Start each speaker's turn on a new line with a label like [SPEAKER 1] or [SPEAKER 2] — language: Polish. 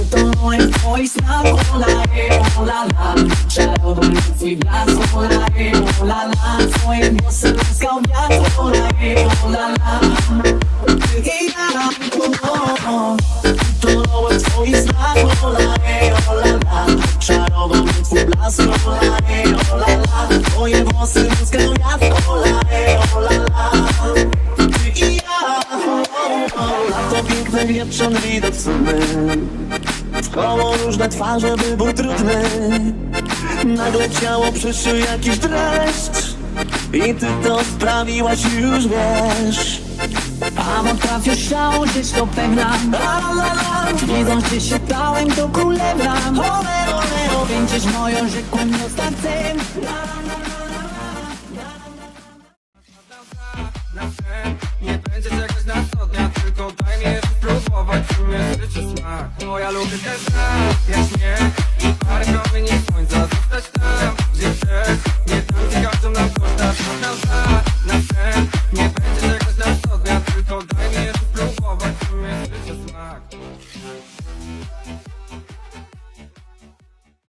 [SPEAKER 1] Utonąłem w twoich snach, ola, ola, la Czarowny twój blask, ola, ola, la Twoje włosy łuskał wiatr, ola, ola, la i ja. Utonąłem snach, ola, ola, la ola, ola, la ola, ola, la piękne, wieprzony widok w koło różne twarze, wybór trudny. Nagle ciało przyszły jakiś dreszcz. I ty to sprawiłaś już wiesz. A la la la la. Widząc, że się dałem do ole Będziesz moją rzekłym ostatcem
[SPEAKER 2] smak. Moja lubię ten znak, jak nie Parkowy nie słońca, zostać tam, gdzie chcesz. Nie tam, gdzie każdą nam koszta, to nam Na sen, nie będzie czekać na co Tylko daj mi jeszcze